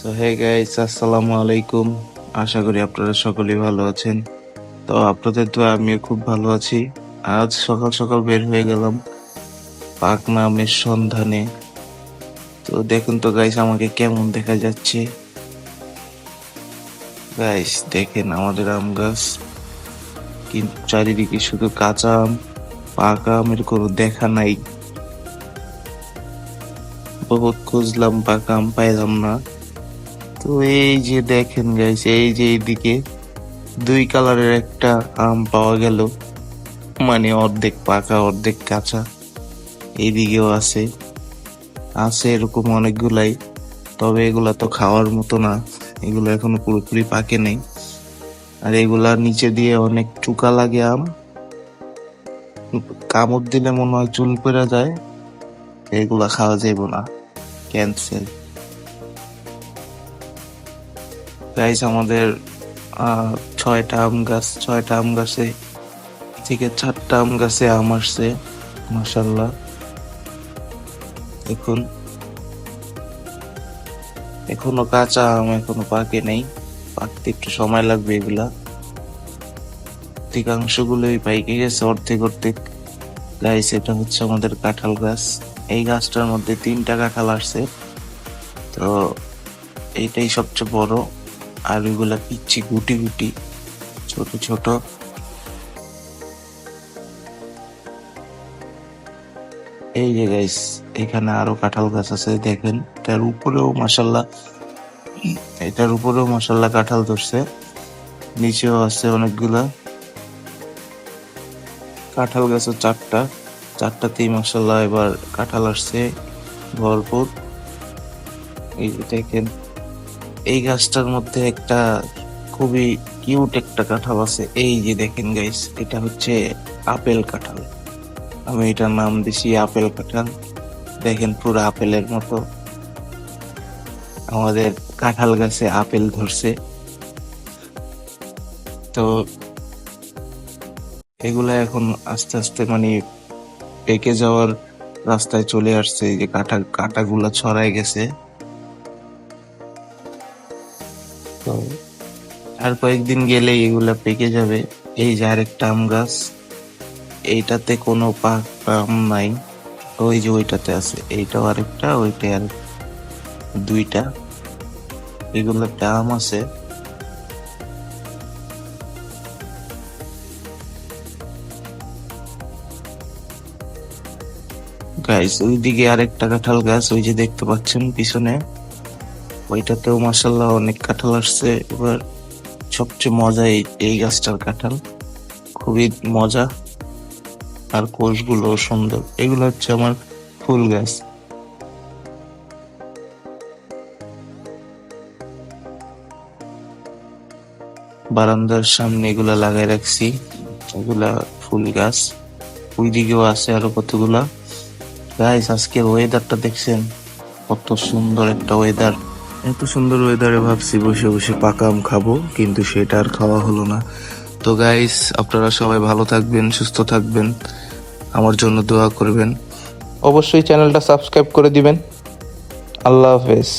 তো hey guys আসসালামু আলাইকুম আশা করি আপনারা সকলেই ভালো আছেন। তো আপনাদের তো আমিও খুব ভালো আছি। আজ সকাল সকাল বের হয়ে গেলাম পাকনা আমের সন্ধানে। তো দেখুন তো গাইস আমাকে কেমন দেখা যাচ্ছে। গাইস দেখেন আমাদের আম গাছ। কিন্তু চারিদিকে শুধু কাঁচা আম, পাকা আমের কোনো দেখা নাই। বহুত খুঁজলাম, পাকা আম পাইলাম না। তো এই যে দেখেন গাইস এই যে এইদিকে দুই কালারের একটা আম পাওয়া গেল। মানে অর্ধেক পাকা, অর্ধেক কাঁচা। এইদিকেও আছে। আছে এরকম অনেকগুলাই, তবে এগুলা তো খাওয়ার মতো না। এগুলো এখনও পুরোপুরি পাকে নেই। আর এগুলা নিচে দিয়ে অনেক চুকা লাগে আম। কামড় দিলে মনে হয় চুল পড়ে যায়। এগুলা খাওয়া যাইব না। ক্যান্সেল গাইস আমাদের ছয়টা আম গাছ, ছয়টা আম গাছে থেকে চারটা আম গাছে আম আসছে মাসাল্লাহ এখন, এখনও কাঁচা আম এখনও পাকে নেই, পাকতে একটু সময় লাগবে এগুলা। অধিকাংশ গুলোই পাইকে গেছে অর্ধেক অর্ধেক। গাইস, এটা হচ্ছে আমাদের কাঁঠাল গাছ। এই গাছটার মধ্যে তিনটা কাঁঠাল আসছে। তো, এইটাই সবচেয়ে বড়। আর ওইগুলা পিচ্ছি, গুটি গুটি, ছোট ছোট। এই যে গাইস এখানে আরও কাঁঠাল গাছ আছে, দেখেন, এটার উপরেও মাসাল্লাহ এটার উপরেও মাসাল্লাহ কাঁঠাল ধরছে, নিচেও আছে অনেকগুলা। কাঁঠাল গাছও চারটা, চারটাতেই মাসাল্লাহ এবার কাঁঠাল আসছে, ভরপুর। এই দেখেন এই গাছটার মধ্যে একটা খুবই কিউট একটা কাঁঠাল আছে। এই যে দেখেন গাইস এটা হচ্ছে আপেল কাঁঠাল। আমি এটার নাম দিছি আপেল কাঁঠাল। দেখেন পুরো আপেলের মতো। আমাদের কাঁঠাল গাছে আপেল ধরছে। তো এগুলা এখন আস্তে আস্তে মানে পেকে যাওয়ার রাস্তায় চলে আসছে। এই যে কাঁটা কাঁটাগুলা ছড়াই গেছে। তো আর কয়েকদিন গেলেই এগুলা পেকে যাবে। এই যে আরেকটা আম গাছ, এইটাতে কোনো পাক আম নাই। ওই যে ওইটাতে আছে, এইটাও আরেকটা ওইটা আর দুইটা। এগুলোতে আম আছে। গাইস ওইদিকে আরেকটা কাঁঠাল গাছ, ওই যে দেখতে পাচ্ছেন পিছনে। ওইটাতেও মাসাল্লাহ অনেক কাঁঠাল আসছে। এবার সবচেয়ে মজা এই এই গাছটার কাঁঠাল। খুবই মজা। আর কোষগুলো সুন্দর। এগুলো হচ্ছে আমার ফুল গাছ। বারান্দার সামনে এগুলা লাগাই রাখছি। এগুলা ফুল গাছ। ওই দিকেও আছে আরও কতগুলা। গাইস আজকের ওয়েদারটা দেখছেন? কত সুন্দর একটা ওয়েদার এত সুন্দর ওয়েদারে ভাবছি বসে বসে পাকা আম খাব, কিন্তু সেটা আর খাওয়া হলো না। তো গাইস আপনারা সবাই ভালো থাকবেন, সুস্থ থাকবেন। আমার জন্য দোয়া করবেন। অবশ্যই চ্যানেলটা সাবস্ক্রাইব করে দিবেন। আল্লাহ হাফেজ।